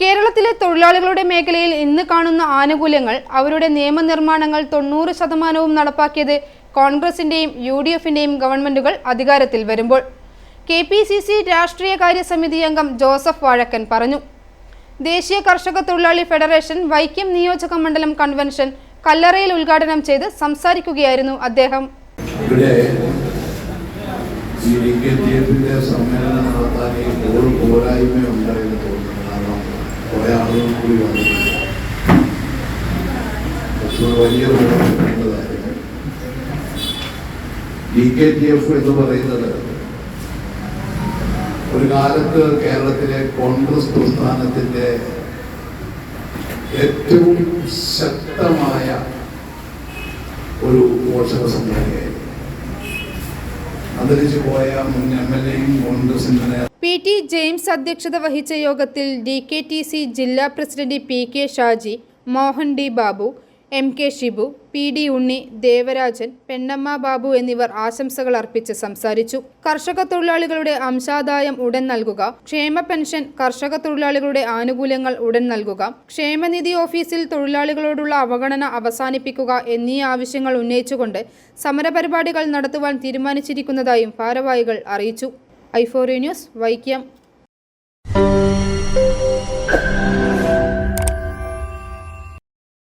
കേരളത്തിലെ തൊഴിലാളികളുടെ മേഖലയിൽ ഇന്ന് കാണുന്ന ആനുകൂല്യങ്ങൾ അവരുടെ നിയമനിർമ്മാണങ്ങൾ തൊണ്ണൂറ് ശതമാനവും നടപ്പാക്കിയത് കോൺഗ്രസിന്റെയും യു ഡി എഫിന്റെയും ഗവൺമെന്റുകൾ അധികാരത്തിൽ വരുമ്പോൾ. കെ പി സി സി രാഷ്ട്രീയകാര്യ സമിതി അംഗം ജോസഫ് വാഴക്കൻ പറഞ്ഞു. ദേശീയ കർഷക തൊഴിലാളി ഫെഡറേഷൻ വൈക്കം നിയോജക മണ്ഡലം കൺവെൻഷൻ കല്ലറയിൽ ഉദ്ഘാടനം ചെയ്ത് സംസാരിക്കുകയായിരുന്നു അദ്ദേഹം. ഇവിടെ സമ്മേളനം നടത്താൻ പോരായ്മ കുറെ കൂടി എന്ന് പറയുന്നത് ഒരു കാലത്ത് കേരളത്തിലെ കോൺഗ്രസ് പ്രസ്ഥാനത്തിന്റെ ഏറ്റവും ശക്തമായ ഒരു പോഷക സംഘടനയായിരുന്നു. പോയ പി ടി ജെയിംസ് അധ്യക്ഷത വഹിച്ച യോഗത്തിൽ ഡി കെ ടി സി ജില്ലാ president P K Shaji Mohan D Babu M K Shibu P D Unni Devarajan Pennamma Babu എന്നിവർ ആശംസകൾ അർപ്പിച്ച് സംസാരിച്ചു. കർഷക തൊഴിലാളികളുടെ അംശാദായം ഉടൻ നൽകുക. ക്ഷേമ പെൻഷൻ കർഷക തൊഴിലാളികളുടെ ആനുകൂല്യങ്ങൾ ഉടൻ നൽകുക. ക്ഷേമനിധി ഓഫീസിൽ തൊഴിലാളികളോടുള്ള അവഗണന അവസാനിപ്പിക്കുക എന്നീ ആവശ്യങ്ങൾ ഉന്നയിച്ചുകൊണ്ട് സമരപരിപാടികൾ നടത്തുവാൻ തീരുമാനിച്ചിരിക്കുന്നതായും ഭാരവാഹികൾ അറിയിച്ചു. ഐഫോറി ന്യൂസ് വൈക്കം.